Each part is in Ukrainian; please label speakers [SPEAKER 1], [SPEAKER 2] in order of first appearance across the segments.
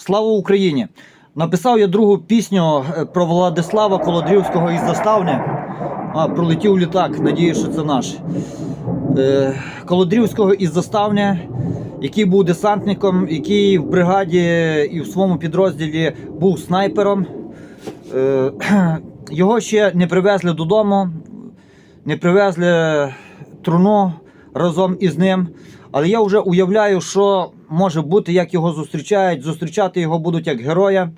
[SPEAKER 1] Слава Україні! Написав я другу пісню е, про Владислава Колодрівського із заставни. А, пролетів літак, надіюсь, що це наш. Е, Колодрівського із заставни, який був десантником, який в бригаді і в своєму підрозділі був снайпером. Е, Його ще не привезли додому, не привезли труну разом із ним. Але я вже уявляю, що може бути, як його зустрічають. Зустрічати його будуть як героя.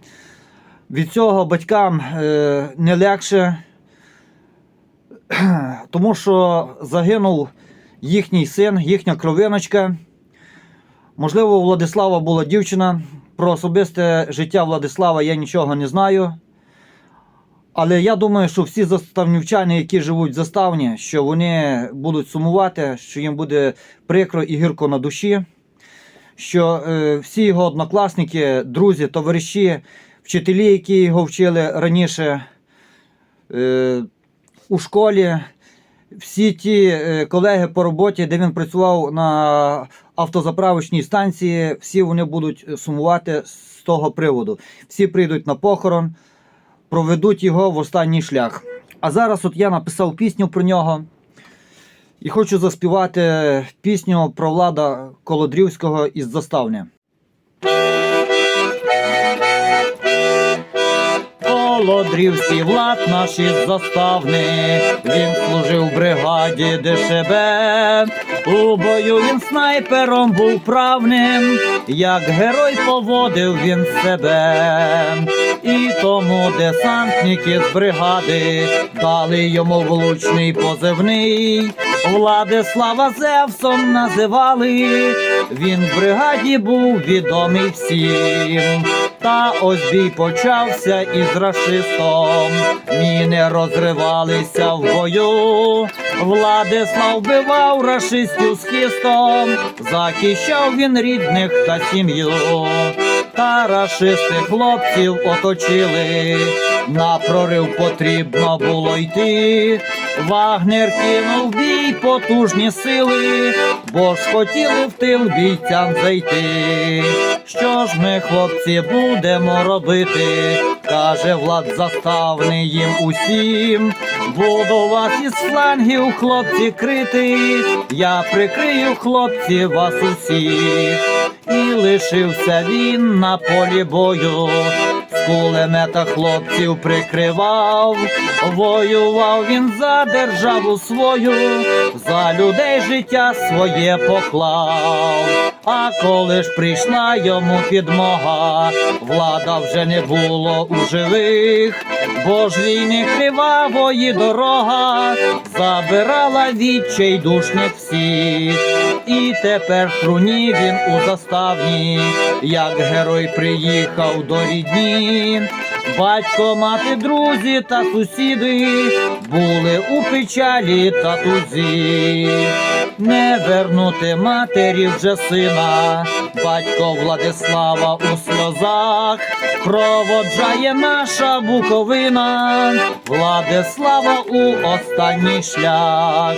[SPEAKER 1] Від цього батькам е, не легше, тому що загинув їхній син, їхня кровиночка. Можливо, у Владислава була дівчина. Про особисте життя Владислава я нічого не знаю. Але я думаю, що всі заставнівчани, які живуть в заставні, що вони будуть сумувати, що їм буде прикро і гірко на душі, що е, всі його однокласники, друзі, товариші, вчителі, які його вчили раніше е, у школі, всі ті е, колеги по роботі, де він працював на автозаправочній станції, всі вони будуть сумувати з того приводу. Всі прийдуть на похорон проведуть його в останній шлях. А зараз от я написав пісню про нього і хочу заспівати пісню про Влада Колодрівського із заставни. Колодрівський влад наш із заставни, він служив в бригаді ДШБ. У бою він снайпером був правним, як герой поводив він себе. І тому десантники з бригади дали йому влучний позивний. Владислава Зевсом називали, він в бригаді був відомий всім. Та ось бій почався із рашистом, міни розривалися в бою. Владислав вбивав рашистів з хистом, захищав він рідних та сім'ю. Та рашисти хлопців оточили, на прорив потрібно було йти. Вагнер кинув бій потужні сили, бо ж хотіли в тил бійцям зайти. Що ж ми, хлопці, будемо робити? каже Влад заставний їм усім. Буду вас із флангів, хлопці, крити. Я прикрию хлопці вас усіх. І лишився він на полі бою. З кулемета хлопців прикривав, воював він за державу свою, за людей життя своє поклав. А коли ж прийшла йому підмога, влада вже не було у живих, бо ж війни кривавої дорога забирала відчайдушних всіх. І тепер в труні він у заставні, як герой приїхав до рідні. Батько, мати, друзі та сусіди були у печалі та тузі. Не вернути матері вже сина, батько Владислава у сльозах, проводжає наша буковина, Владислава у останній шлях,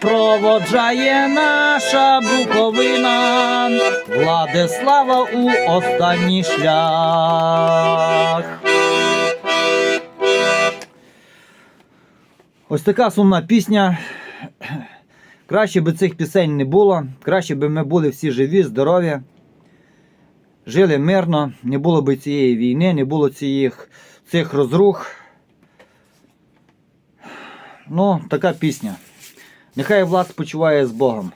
[SPEAKER 1] проводжає наша буковина, Владислава у останній шлях. Ось така сумна пісня. Краще би цих пісень не було, краще би ми були всі живі, здорові, жили мирно, не було б цієї війни, не було цих, цих розрух. Ну, така пісня. Нехай влад спочиває з Богом.